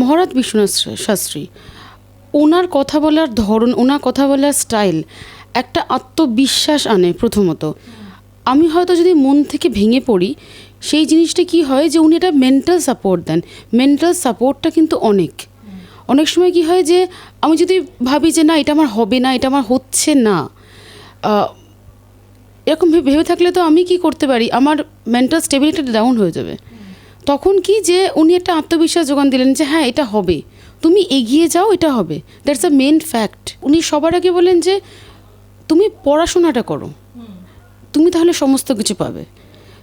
মহারাজ বিশ্বনাথ শাস্ত্রী, ওনার কথা বলার ধরন, ওনার কথা বলার স্টাইল একটা আত্মবিশ্বাস আনে প্রথমত। আমি হয়তো যদি মন থেকে ভেঙে পড়ি, সেই জিনিসটা কি হয় যে উনি এটা মেন্টাল সাপোর্ট দেন। মেন্টাল সাপোর্টটা কিন্তু অনেক। অনেক সময় কি হয় যে আমি যদি ভাবি যে না, এটা আমার হবে না, এটা আমার হচ্ছে না এরকম ভেবে থাকলে তো আমি কি করতে পারি? আমার মেন্টাল স্টেবিলিটি ডাউন হয়ে যাবে। তখন কি যে উনি একটা আত্মবিশ্বাস যোগান দিলেন যে হ্যাঁ এটা হবে। তুমি এগিয়ে যাও, এটা হবে। দ্যাটস আ মেন ফ্যাক্ট উনি সবার আগে বলেন যে, তুমি পড়াশোনাটা করো। তুমি তাহলে সমস্ত কিছু পাবে।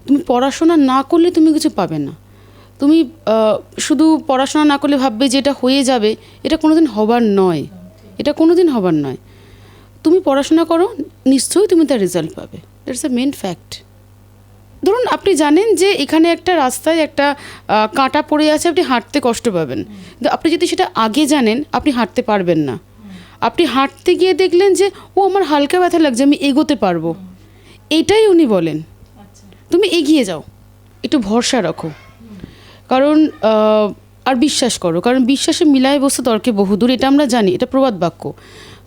তুমি পড়াশোনা না করলে তুমি কিছু পাবে না। তুমি শুধু পড়াশোনা না করলে ভাববে যে এটা হয়ে যাবে। এটা কোনোদিন হবার নয়। এটা কোনোদিন হবার নয়। তুমি পড়াশোনা করো, নিশ্চয়ই তুমি তার রেজাল্ট পাবে। দ্যাটস আ মেন ফ্যাক্ট ধরুন আপনি জানেন যে এখানে একটা রাস্তায় একটা কাঁটা পড়ে আছে, আপনি হাঁটতে কষ্ট পাবেন। কিন্তু আপনি যদি সেটা আগে জানেন, আপনি হাঁটতে পারবেন না। আপনি হাঁটতে গিয়ে দেখলেন যে, ও, আমার হালকা ব্যথা লাগছে, আমি এগোতে পারব। এটাই উনি বলেন। তুমি এগিয়ে যাও। একটু ভরসা রাখো। কারণ আর বিশ্বাস করো, কারণ বিশ্বাসে মিলায় বসতে তর্কে বহুদূর, এটা আমরা জানি, এটা প্রবাদ বাক্য।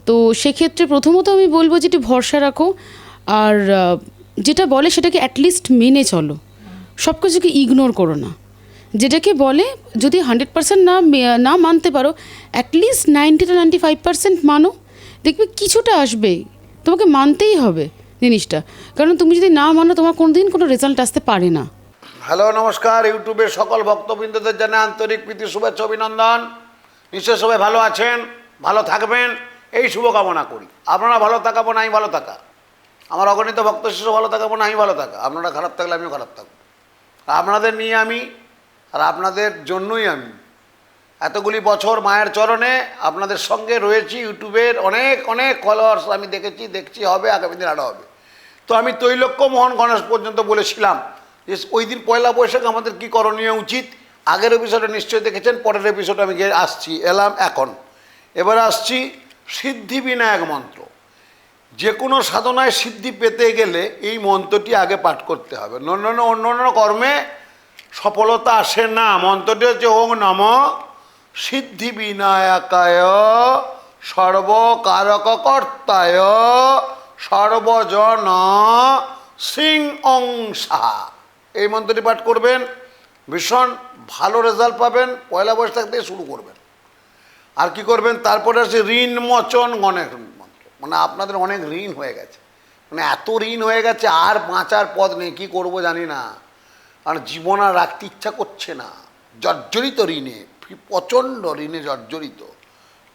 তো সেক্ষেত্রে প্রথমত আমি বলব যে একটু ভরসা রাখো, আর যেটা বলে সেটাকে অ্যাটলিস্ট মেনে চলো। সব কিছুকে ইগনোর করো না। যেটাকে বলে, যদি হান্ড্রেড পার্সেন্ট না না মানতে পারো at least ninety two ninety five percent মানো। দেখবে কিছুটা আসবে। তোমাকে মানতেই হবে জিনিসটা। কারণ তুমি যদি না মানো, তোমার কোনোদিন কোনো রেজাল্ট আসতে পারে না। হ্যালো, নমস্কার। ইউটিউবের সকল ভক্তবৃন্দদের জানাই আন্তরিক প্রীতি, শুভেচ্ছা, অভিনন্দন। নিশ্চয় সবাই ভালো আছেন, ভালো থাকবেন। এই শুভকামনা করি। আপনারা ভালো থাকাবো না আমি ভালো থাকা। আমার অগণিত ভক্ত শিশু ভালো থাকাবো না আমি ভালো থাকা। আপনারা খারাপ থাকলে আমিও খারাপ থাকব। আপনাদের নিয়ে আমি, আর আপনাদের জন্যই আমি এতগুলি বছর মায়ের চরণে আপনাদের সঙ্গে রয়েছি ইউটিউবের অনেক অনেক ফলোয়ার্স আমি দেখেছি, দেখছি, হবে, আগামী দিন আরও হবে। তো আমি তৈলক্য মোহন গণেশ পর্যন্ত বলেছিলাম যে ওই দিন পয়লা বৈশাখ আমাদের কী করণীয় উচিত? আগের এপিসোডে নিশ্চয়ই দেখেছেন, পরের এপিসোডে আমি আসছি, এলাম এখন। এবার আসছি সিদ্ধি বিনায়ক মন্ত্র। যে কোনো সাধনায় সিদ্ধি পেতে গেলে এই মন্ত্রটি আগে পাঠ করতে হবে। অন্যান্য অন্য অন্য কর্মে সফলতা আসে না। মন্ত্রটি হচ্ছে ওং নম সিদ্ধি বিনায়কায় সর্বকারক কর্তায় সর্বজন সিং অংসা এই মন্ত্রটি পাঠ করবেন, ভীষণ ভালো রেজাল্ট পাবেন, পয়লা বৈশাখ থেকে শুরু করবেন। আর কি করবেন? তারপরে আছে ঋণ মোচন গণেশ। মানে আপনাদের অনেক ঋণ হয়ে গেছে। মানে এত ঋণ হয়ে গেছে, আর বাঁচার পথ নেই, কী করব জানি না। আর জীবন আর রাখতে ইচ্ছা করছে না। জর্জরিত ঋণে, প্রচণ্ড ঋণে জর্জরিত।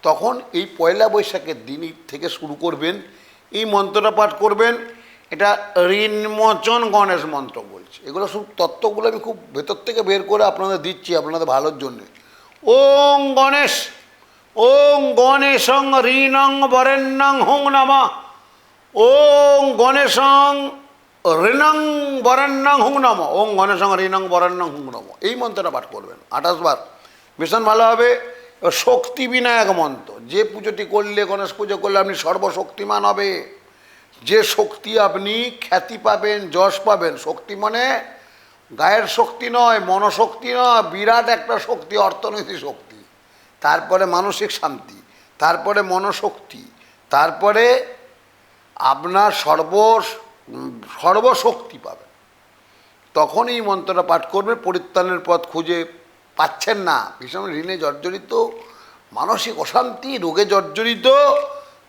তখন এই পয়লা বৈশাখের দিন থেকে শুরু করবেন, এই মন্ত্রটা পাঠ করবেন, এটা ঋণমোচন গণেশ মন্ত্র বলছে। এগুলো সব তত্ত্বগুলো আমি খুব ভেতর থেকে বের করে আপনাদের দিচ্ছি আপনাদের ভালোর জন্যে। ওং গণেশ! ওং গণেশং ঋণং বরেণ্যং হুং নম। ওং গণেশং ঋণং বরেণ্যং হুং নম। ওং গণেশং ঋণং বরেণ্যং হুং নম। এই মন্ত্রটা পাঠ করবেন, আঠাশ বার। ভীষণ ভালো হবে? শক্তি বিনায়ক মন্ত্র। যে পুজোটি করলে, গণেশ পুজো করলে আপনি সর্বশক্তিমান হবে। যে শক্তি আপনি খ্যাতি পাবেন, যশ পাবেন, শক্তি মানে গায়ের শক্তি নয়, মনশক্তি নয়, বিরাট একটা শক্তি, অর্থনৈতিক শক্তি। তারপরে মানসিক শান্তি, তারপরে মনশক্তি, তারপরে আপনার সর্ব, সর্বশক্তি পাবেন। তখন এই মন্ত্রটা পাঠ করবে পরিত্রাণের পথ খুঁজে পাচ্ছেন না। ভীষণ ঋণে জর্জরিত, মানসিক অশান্তি, রোগে জর্জরিত,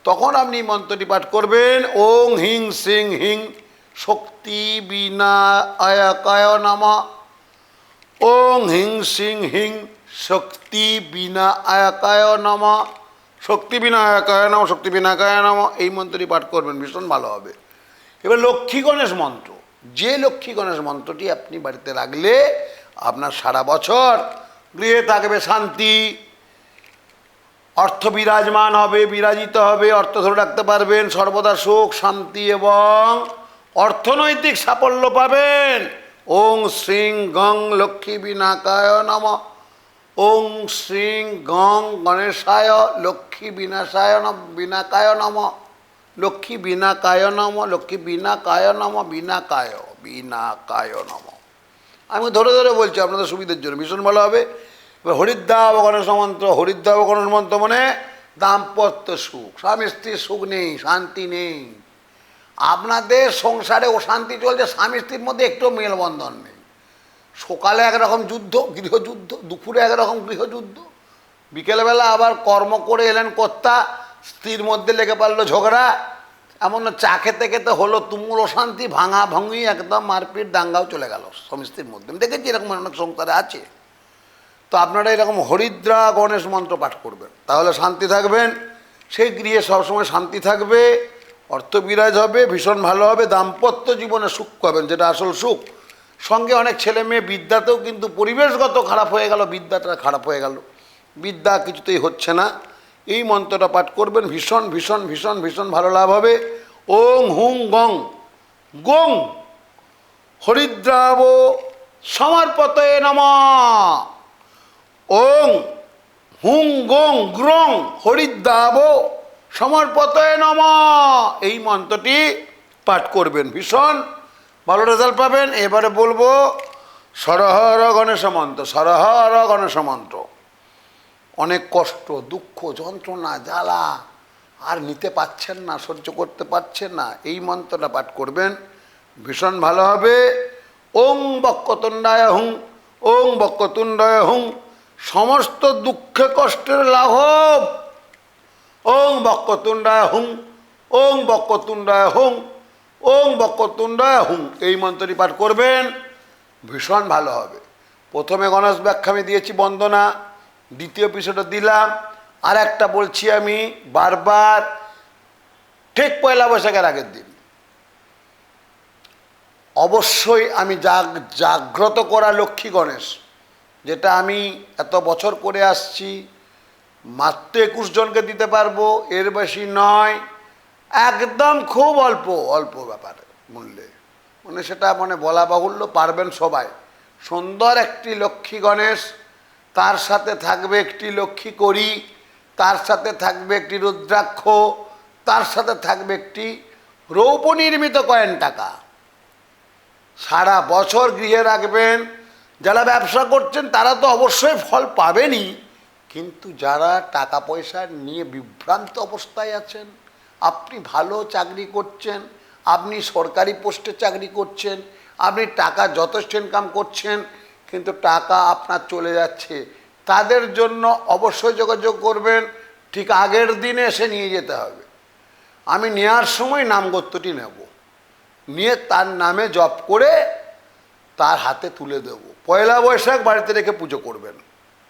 তখন আপনি এই মন্ত্রটি পাঠ করবেন, ওং হিং সিং হিং শক্তি বিনা আয়াকায় নামা, ওং হিং সিং হিং শক্তি বিনা আয়াকায় নামা, শক্তি বিনায়কায় নাম, শক্তি বিনায়কায় নাম, এই মন্ত্রটি পাঠ করবেন, ভীষণ ভালো হবে। এবার লক্ষ্মী গণেশ মন্ত্র। যে লক্ষ্মী গণেশ মন্ত্রটি আপনি বাড়িতে রাখলে আপনার সারা বছর গৃহে থাকবে শান্তি, অর্থ বিরাজমান হবে, বিরাজিত হবে, অর্থ ধরে রাখতে পারবেন, সর্বদা সুখ, শান্তি এবং অর্থনৈতিক সাফল্য পাবেন। ওং শ্রীং গং লক্ষ্মী বিনাকায় নম। ওং শ্রীং গং গণেশায় লক্ষ্মী বিনাশায় নম, বিনাকায় নম। লক্ষ্মী বিনাকায় নম, লক্ষ্মী বিনা বিনাকায় নম, বিনাকায় বিনাকায় নম। আমি ধরে ধরে বলছি আপনাদের সুবিধার জন্য, ভীষণ ভালো হবে। এবার হরিদ্রাব গণেশ মন্ত্র হরিদ্রাব গণেশ মন্ত্র মানে দাম্পত্য সুখ। স্বামী স্ত্রীর সুখ নেই, শান্তি নেই। আপনাদের সংসারে অশান্তি চলছে, স্বামী স্ত্রীর মধ্যে একটু মেলবন্ধন নেই। সকালে একরকম যুদ্ধ, গৃহযুদ্ধ, দুপুরে একরকম গৃহযুদ্ধ। বিকেলবেলা আবার কর্ম করে এলেন কর্তা, স্ত্রীর মধ্যে লেগে পারল ঝগড়া। এমন চা খেতে খেতে হলো, তুমুল অশান্তি, ভাঙা ভাঙি, একদম মারপিট, দাঙ্গাও চলে গেল স্বামী স্ত্রীর মধ্যে। দেখেছি এরকম অনেক সংসারে আছে। তো আপনারা এরকম হরিদ্রা গণেশ মন্ত্র পাঠ করবেন। তাহলে শান্তি থাকবেন। সেই গৃহে সবসময় শান্তি থাকবে অর্থ বিরাজ হবে, ভীষণ ভালো হবে, দাম্পত্য জীবনে সুখ পাবেন, যেটা আসল সুখ। সঙ্গে অনেক ছেলে মেয়ে, বিদ্যাতেও কিন্তু পরিবেশগত খারাপ হয়ে গেল, বিদ্যাটা খারাপ হয়ে গেল। বিদ্যা কিছুতেই হচ্ছে না। এই মন্ত্রটা পাঠ করবেন, ভীষণ ভীষণ ভীষণ ভীষণ ভালো লাভ হবে। ওং হুং গং গং, হরিদ্রাব সমর্পতয়ে নমঃ। ওং হুং গং, গ্রং, হরিদ্রাব সমর্পতয়ে নম। এই মন্ত্রটি পাঠ করবেন, ভীষণ। ভালো রেজাল্ট পাবেন। এবারে বলব সরহর গণেশ মন্ত্র সরহর গণেশ মন্ত্র। অনেক কষ্ট, দুঃখ, যন্ত্রণা, জ্বালা, আর নিতে পাচ্ছেন না, সহ্য করতে পারছেন না, এই মন্ত্রটা পাঠ করবেন। ভীষণ ভালো হবে। ওং বক্কতুণ্ডায় হুং, ওং বক্কতুণ্ডায় হুং, সমস্ত দুঃখে কষ্টের লাঘব। ওং বক্কতুণ্ডায় হুং, ওং বক্কতুণ্ডায় হুং ওং বক্কতুণ্ডায় হুম এই মন্ত্রটি পাঠ করবেন, ভীষণ ভালো হবে। প্রথমে গণেশ ব্যাখ্যা আমি দিয়েছি বন্দনা, দ্বিতীয় পিছটা দিলাম আর একটা বলছি আমি বারবার, ঠিক পয়লা বৈশাখের আগের দিন। অবশ্যই আমি জাগ, জাগ্রত করা লক্ষ্মী গণেশ, যেটা আমি এত বছর করে আসছি, মাত্র একুশ জনকে দিতে পারব, এর বেশি নয়। একদম খুব অল্প অল্প ব্যাপার মূল্যে। মানে সেটা মানে বলা বাহুল্য, পারবেন সবাই। সুন্দর একটি লক্ষ্মী গণেশ, তার সাথে থাকবে একটি লক্ষ্মী করি, তার সাথে থাকবে একটি রুদ্রাক্ষ, তার সাথে থাকবে একটি রৌপ নির্মিত কয়েন টাকা। সারা বছর গৃহে রাখবেন, যারা ব্যবসা করছেন তারা তো অবশ্যই ফল পাবেনই, কিন্তু যারা টাকা পয়সা নিয়ে বিভ্রান্ত অবস্থায় আছেন আপনি ভালো চাকরি করছেন, আপনি সরকারি পোস্টে চাকরি করছেন, আপনি টাকা যথেষ্ট ইনকাম করছেন, কিন্তু টাকা আপনার চলে যাচ্ছে। তাদের জন্য অবশ্যই যোগাযোগ করবেন, ঠিক আগের দিনে এসে নিয়ে যেতে হবে। আমি নেওয়ার সময় নামগত্যটি নেব। নিয়ে তার নামে জপ করে তার হাতে তুলে দেব। পয়লা বৈশাখ বাড়িতে রেখে পুজো করবেন।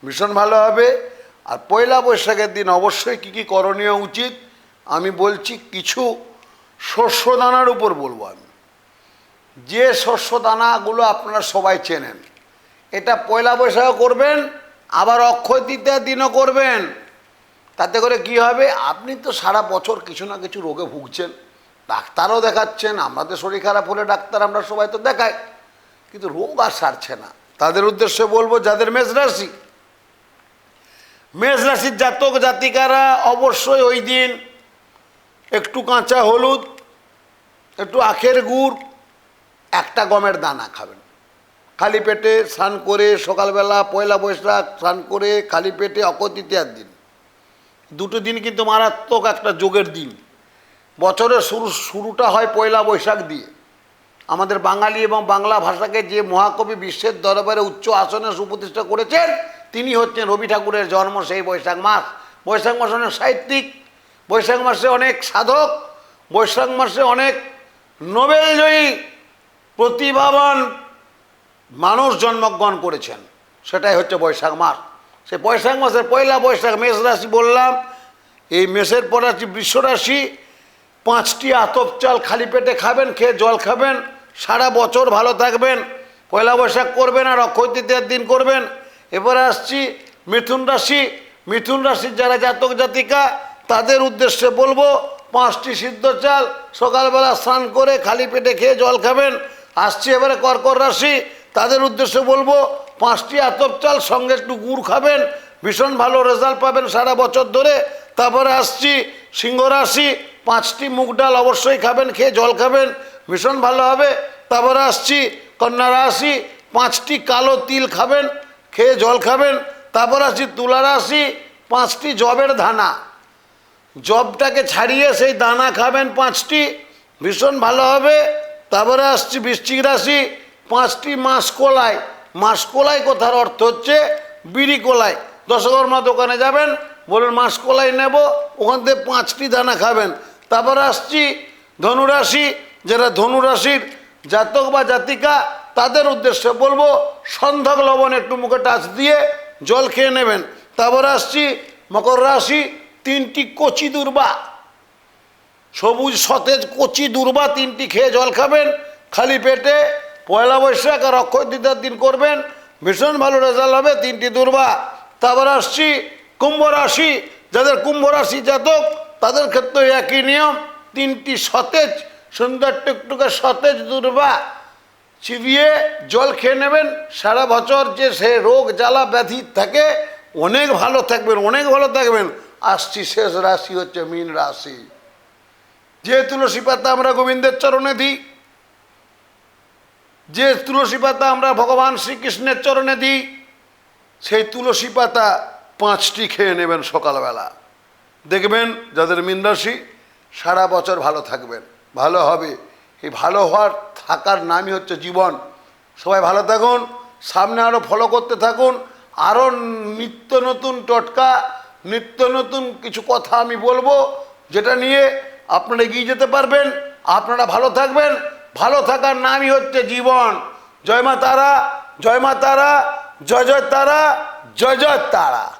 ভীষণ ভালো হবে। আর পয়লা বৈশাখের দিন অবশ্যই কী কী করণীয় উচিত আমি বলছি কিছু শস্য দানার উপর বলব আমি। যে শস্য দানাগুলো আপনারা সবাই চেনেন, এটা পয়লা বৈশাখও করবেন, আবার অক্ষয় তৃতীয়ার দিনও করবেন। তাতে করে কি হবে? আপনি তো সারা বছর কিছু না কিছু রোগে ভুগছেন, ডাক্তারও দেখাচ্ছেন আমাদের শরীর খারাপ হলে ডাক্তার আমরা সবাই তো দেখাই, কিন্তু রোগ আর সারছে না। তাদের উদ্দেশ্যে বলব, যাদের মেষ রাশি, মেষ রাশির জাতক জাতিকারা অবশ্যই ওই দিন একটু কাঁচা হলুদ, একটু আখের গুড়, একটা গমের দানা খাবেন। খালি পেটে স্নান করে সকালবেলা পয়লা বৈশাখ স্নান করে খালি পেটে অকতৃতীয়ার দিন। দুটো দিন কিন্তু মারাত্মক একটা যোগের দিন। বছরের শুরু, শুরুটা হয় পয়লা বৈশাখ দিয়ে। আমাদের বাঙালি এবং বাংলা ভাষাকে যে মহাকবি বিশ্বের দরবারে উচ্চ আসনে সুপ্রতিষ্ঠা করেছেন, তিনি হচ্ছেন রবি ঠাকুরের জন্ম সেই বৈশাখ মাস। বৈশাখ মাস অনেক সাহিত্যিক বৈশাখ মাসে অনেক সাধক, বৈশাখ মাসে অনেক নোবেলজয়ী, প্রতিভাবান মানুষ জন্মগ্রহণ করেছেন। সেটাই হচ্ছে বৈশাখ মাস। সে বৈশাখ মাসের পয়লা বৈশাখ মেষ রাশি বললাম, এই মেষের পর আছে বৃষ রাশি, পাঁচটি আতপ চাল খালি পেটে খাবেন, খেয়ে জল খাবেন, সারা বছর ভালো থাকবেন, পয়লা বৈশাখ করবেন আর অক্ষয় তৃতীয়ার দিন করবেন। এবারে আসছি মিথুন রাশি। মিথুন রাশির যারা জাতক জাতিকা তাদের উদ্দেশ্যে বলব, পাঁচটি সিদ্ধ চাল সকালবেলা স্নান করে খালি পেটে খেয়ে জল খাবেন। আসছি এবারে কর্কর রাশি, তাদের উদ্দেশ্যে বলব, পাঁচটি আতপ চাল সঙ্গে একটু গুড় খাবেন, ভীষণ ভালো রেজাল্ট পাবেন সারা বছর ধরে। তারপরে আসছি সিংহ রাশি, পাঁচটি মুগ ডাল অবশ্যই খাবেন, খেয়ে জল খাবেন, ভীষণ ভালো হবে। তারপরে আসছি কন্যা রাশি, পাঁচটি কালো তিল খাবেন, খেয়ে জল খাবেন। তারপর আসছি তুলা রাশি, পাঁচটি জবের দানা জবটাকে ছাড়িয়ে সেই দানা খাবেন পাঁচটি, ভীষণ ভালো হবে। তারপরে আসছি বৃশ্চিক রাশি, পাঁচটি মাসকলাই। মাসকলাই কথার অর্থ হচ্ছে বিড়ি কলাই। দশকর্মা দোকানে যাবেন বলুন মাসকলাই নেব, ওখান থেকে পাঁচটি দানা খাবেন। তারপরে আসছি ধনুরাশি, যারা ধনুরাশির জাতক বা জাতিকা, তাদের উদ্দেশ্যে বলব সন্ধক লবণ একটু মুখে টাচ দিয়ে জল খেয়ে নেবেন। তারপরে আসছি মকর রাশি তিনটি কচি দুর্বা। সবুজ, সতেজ কচি দুর্বা তিনটি খেয়ে জল খাবেন, খালি পেটে পয়লা বৈশাখ আর অক্ষয় তৃতীয়ার দিন করবেন, ভীষণ ভালো রেজাল্ট হবে তিনটি দুর্বা। তারপর আসছি কুম্ভ রাশি। যাদের কুম্ভ রাশি জাতক, তাদের ক্ষেত্রে একই নিয়ম, তিনটি সতেজ, সুন্দর টুকটুকে সতেজ দুর্বা। চিবিয়ে জল খেয়ে নেবেন, সারা বছর যে সে রোগ, জ্বালা, ব্যাধি থাকে, অনেক ভালো থাকবেন, অনেক ভালো থাকবেন। আসছি শেষ রাশি হচ্ছে মীন রাশি। যে তুলসী পাতা আমরা গোবিন্দের চরণে দিই, যে তুলসী পাতা আমরা ভগবান শ্রীকৃষ্ণের চরণে দিই, সেই তুলসী পাতা পাঁচটি খেয়ে নেবেন সকালবেলা। দেখবেন যাদের মীন রাশি, সারা বছর ভালো থাকবেন। ভালো হবে। এই ভালো হওয়ার থাকার নামই হচ্ছে জীবন। সবাই ভালো থাকুন, সামনে আরও ফলো করতে থাকুন আরও নিত্য নতুন টটকা নিত্য নতুন কিছু কথা আমি বলব, যেটা নিয়ে আপনারা এগিয়ে যেতে পারবেন। আপনারা ভালো থাকবেন। ভালো থাকার নামই হচ্ছে জীবন। জয় মা তারা, জয় মা তারা, জয় জয় তারা, জয় জয় তারা।